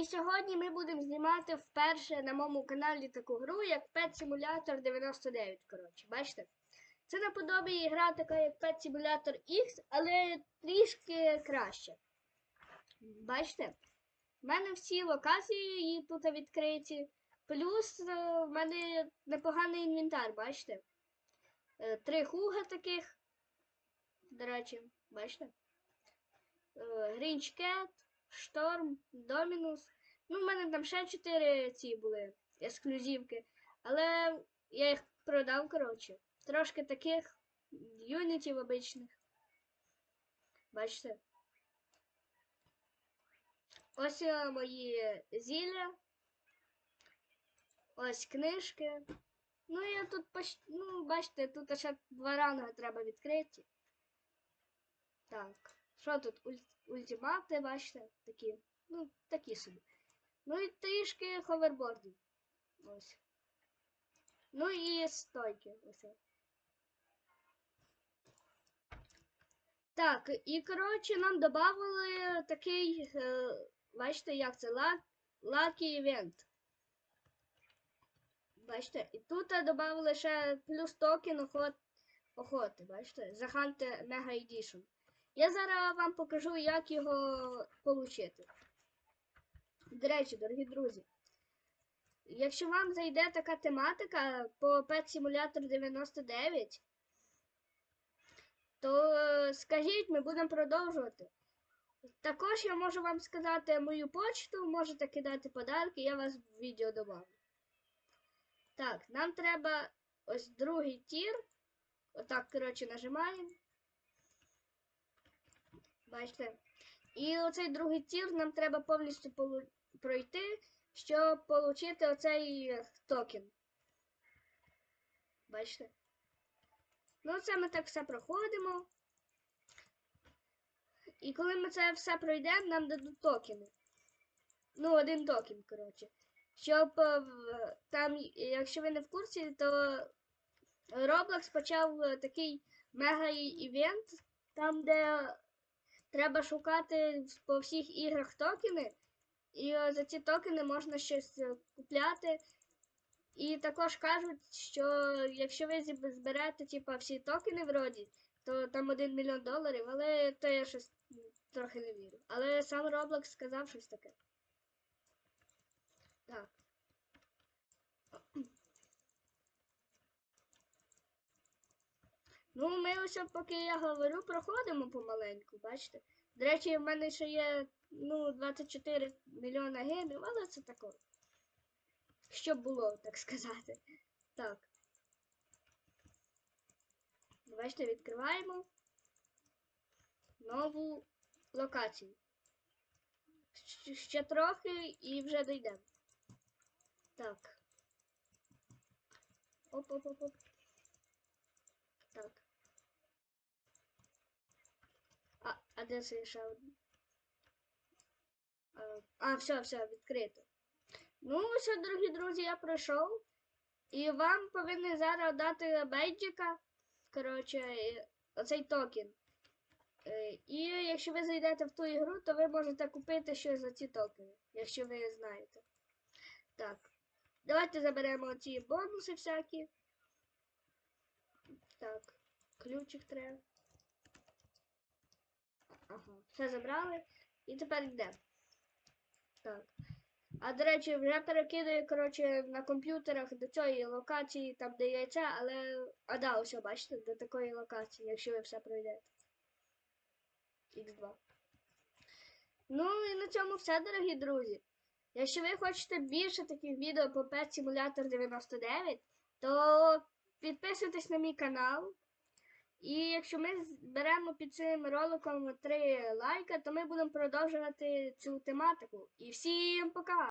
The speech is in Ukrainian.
І сьогодні ми будемо знімати вперше на моєму каналі таку гру, як Pet Simulator 99. Коротше, бачите? Це наподобі гра така, як Pet Simulator X, але трішки краще. Бачите? У мене всі локації тут відкриті. Плюс е, в мене непоганий інвентар, бачите? Е, Три хуга таких. До речі, бачите? Грінч Кет, Шторм, Домінус. Ну, в мене там ще чотири ці були ексклюзивки. Але я їх продав, коротше. Трошки таких юнітів обичних. Бачите? Ось е, мої зілля. Ось книжки. Ну, я тут ну, бачите, тут ще два ранги треба відкриті. Так. Що тут? Ультимати, бачите, такі. Ну, такі собі. Ну і трішки ховербордів. Ось. Ну і стойки. Ось. Так, і коротше нам додали такий, е, бачите, як це? Lucky Event. Бачите, і тут додали ще плюс токен охот, охоти, бачите? The Hunter Mega Edition. Я зараз вам покажу, як його отримати. До речі, дорогі друзі, якщо вам зайде така тематика по Pet Simulator 99, то скажіть, ми будемо продовжувати. Також я можу вам сказати мою почту, можете кидати подарки, я вас в відео добавлю. Так, нам треба ось другий тір. Отак, коротше, нажимаємо. Бачите? І оцей другий тір нам треба повністю пройти, щоб отримати оцей е, токен. Бачите? Ну, це ми так все проходимо. І коли ми це все пройдемо, нам дадуть токени. Ну, один токен, коротше. Щоб е, там, якщо ви не в курсі, то Roblox почав е, такий мега-івент, там, де треба шукати по всіх іграх токени. І е, за ці токени можна щось е, купляти. І також кажуть, що якщо ви зберете типа, всі токени вроді, то там 1 мільйон доларів, але то я щось трохи не вірю. Але сам Roblox сказав щось таке. Так. Ну, ми ось, поки я говорю, проходимо помаленьку, бачите? До речі, в мене ще є ну, 24 мільйона гемів, але це таке. Що було, так сказати. Так. Бачите, відкриваємо нову локацію. Ще трохи і вже дійдемо. Так. Оп-оп-оп-оп. Так. А, де це ще один? А, А, все, все, відкрито. Ну, все, дорогі друзі, я пройшов. І вам повинні зараз дати бейджика. Коротше, е, оцей токен. Е, І якщо ви зайдете в ту ігру, то ви можете купити щось за ці токени, якщо ви знаєте. Так. Давайте заберемо ці бонуси всякі. Так, ключик треба. Ага, все забрали. І тепер йдемо. Так. А до речі, вже перекидаю, коротше, на комп'ютерах до цієї локації, там де яйця, але. А да, ось бачите, до такої локації, якщо ви все пройдете. Х2. Ну і на цьому все, дорогі друзі. Якщо ви хочете більше таких відео по Pet Simulator 99, то підписуйтесь на мій канал. І якщо ми зберемо під цим роликом три лайка, то ми будемо продовжувати цю тематику. І всім пока!